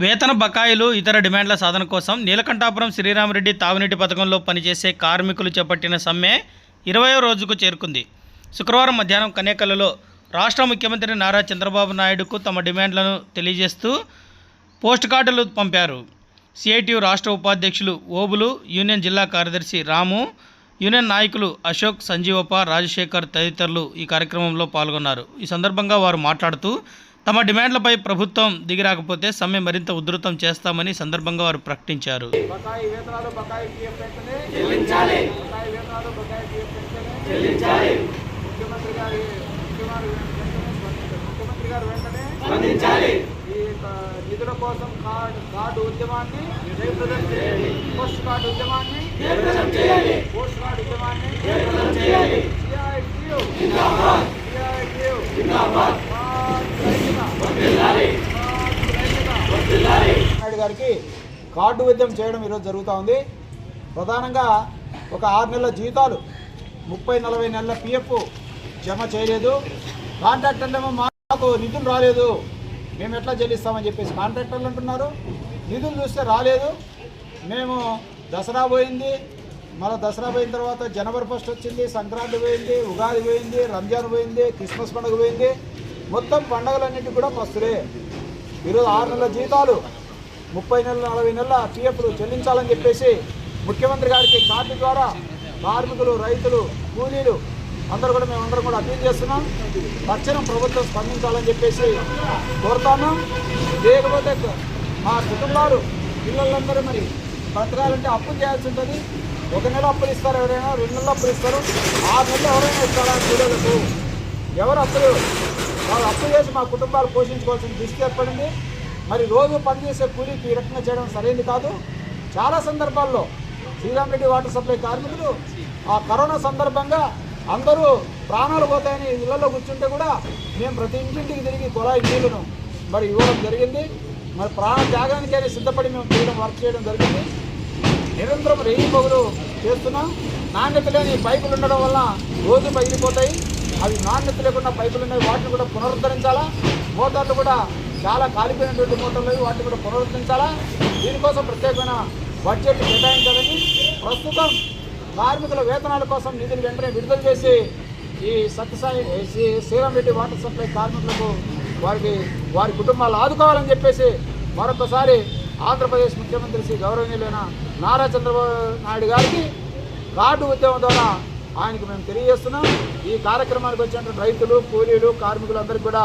వేతన బకాయిలు ఇతర డిమాండ్ల సాధన కోసం నీలకంఠాపురం శ్రీరామరెడ్డి తాగునీటి పథకంలో పనిచేసే కార్మికులు చేపట్టిన సమ్మె ఇరవయో రోజుకు చేరుకుంది. శుక్రవారం మధ్యాహ్నం కనేకలలో రాష్ట్ర ముఖ్యమంత్రి నారా చంద్రబాబు నాయుడుకు తమ డిమాండ్లను తెలియజేస్తూ పోస్ట్ కార్డులు పంపారు. సిఐటియు రాష్ట్ర ఉపాధ్యక్షులు ఓబులు యూనియన్ జిల్లా కార్యదర్శి రాము యూనియన్ నాయకులు అశోక్ సంజీవప్ప రాజశేఖర్ తదితరులు ఈ కార్యక్రమంలో పాల్గొన్నారు. ఈ సందర్భంగా వారు మాట్లాడుతూ తమ డిమాండ్లపై ప్రభుత్వం దిగిరాకపోతే సమ్మె మరింత ఉధృతం చేస్తామని సందర్భంగా వారు ప్రకటించారు. బకాయి వేతనాలు బకాయి పిఎఫ్ వెంటనే చెల్లించాలి. బకాయి వేతనాలు బకాయి పిఎఫ్ వెంటనే చెల్లించాలి. ముఖ్యమంత్రి గారి ముఖ్యమంత్రి వెంటనే స్పందించాలి. ముఖ్యమంత్రి గారు వెంటనే స్పందించాలి. ఈ ఆ, నిధుల కోసం కార్డు కార్డు ఉద్యమాన్ని జయప్రదం చేయాలి పోస్ట్ కార్డు ఉద్యమాన్ని జయప్రదం చేయాలి పోస్ట్ కార్డు ఉద్యమాన్ని జయప్రదం చేయాలి సిఐటియు జిందాబాద్ సిఐటియు జిందాబాద్ నాయుడు గారికి కార్డు వైద్యం చేయడం ఈరోజు జరుగుతూ ఉంది. ప్రధానంగా ఒక ఆరు నెలల జీతాలు ముప్పై నలభై నెలల పిఎఫ్ జమ చేయలేదు. కాంట్రాక్టర్లేమో మాకు నిధులు రాలేదు. మేము ఎట్లా చెల్లిస్తామని చెప్పేసి కాంట్రాక్టర్లు అంటున్నారు. నిధులు చూస్తే రాలేదు. మేము దసరా పోయింది. మళ్ళీ దసరా పోయిన తర్వాత జనవరి ఫస్ట్ వచ్చింది సంక్రాంతి పోయింది ఉగాది పోయింది రంజాన్ పోయింది క్రిస్మస్ పండుగ పోయింది. మొత్తం పండుగలన్నింటికి కూడా పస్తులే. ఈరోజు ఆరు నెలల జీతాలు ముప్పై నెలల నలభై నెలల పిఎఫ్లు చెల్లించాలని చెప్పేసి ముఖ్యమంత్రి గారికి కార్డు ద్వారా కార్మికులు రైతులు కూలీలు అందరూ కూడా మేమందరం కూడా అప్పీల్ చేస్తున్నాం. తక్షణం ప్రభుత్వం స్పందించాలని చెప్పేసి కోరుతాను. లేకపోతే మా కుటుంబాలు పిల్లలందరూ మరి బ్రతకాలంటే అప్పులు చేయాల్సి ఉంటుంది. ఒక నెల అప్పులు ఇస్తారు ఎవరైనా రెండు నెలలు అప్పులు ఇస్తారు. ఆరు నెలలు ఎవరైనా ఇస్తారా చూడలేదు ఎవరు అప్పులు? వాళ్ళు అప్పు చేసి మా కుటుంబాలు పోషించుకోవాల్సిన దృష్టి ఏర్పడింది. మరి రోజు పనిచేసే కూలీకి ఈ రకంగా చేయడం సరైనది కాదు. చాలా సందర్భాల్లో శ్రీరామ్ రెడ్డి వాటర్ సప్లై కార్మికులు ఆ కరోనా సందర్భంగా అందరూ ప్రాణాలు పోతాయని ఇళ్ళలో కూర్చుంటే కూడా మేము ప్రతి ఇంటింటికి తిరిగి కుళాయి నీళ్ళను మరి ఇవ్వడం జరిగింది. మరి ప్రాణ త్యాగానికైనా సిద్ధపడి మేము చేయడం వర్క్ చేయడం జరిగింది. నిరంతరం రేయి పొగలు చేస్తున్నాం. నాణ్యత లేని పైపులు ఉండడం వల్ల రోజు పగిలిపోతాయి. అవి నాణ్యత లేకుండా పైపులు ఉన్నాయి. వాటిని కూడా పునరుద్ధరించాలా? మోటార్లు కూడా చాలా కాలిపోయినటువంటి మోటార్లు అవి వాటిని కూడా పునరుద్ధరించాలా? దీనికోసం ప్రత్యేకమైన బడ్జెట్ కేటాయించాలని ప్రస్తుతం కార్మికుల వేతనాల కోసం నిధులు వెంటనే విడుదల చేసి ఈ సత్యసాయి శ్రీ శ్రీరామ్ రెడ్డి వాటర్ సప్లై కార్మికులకు వారికి వారి కుటుంబాలు ఆదుకోవాలని చెప్పేసి మరొకసారి ఆంధ్రప్రదేశ్ ముఖ్యమంత్రి శ్రీ గౌరవనీయులైన నారా చంద్రబాబు నాయుడు గారికి కార్డు ఉద్యమం ద్వారా ఆయనకు మేము తెలియజేస్తున్నాం. ఈ కార్యక్రమానికి వచ్చినటువంటి రైతులు కూలీలు కార్మికులందరికీ కూడా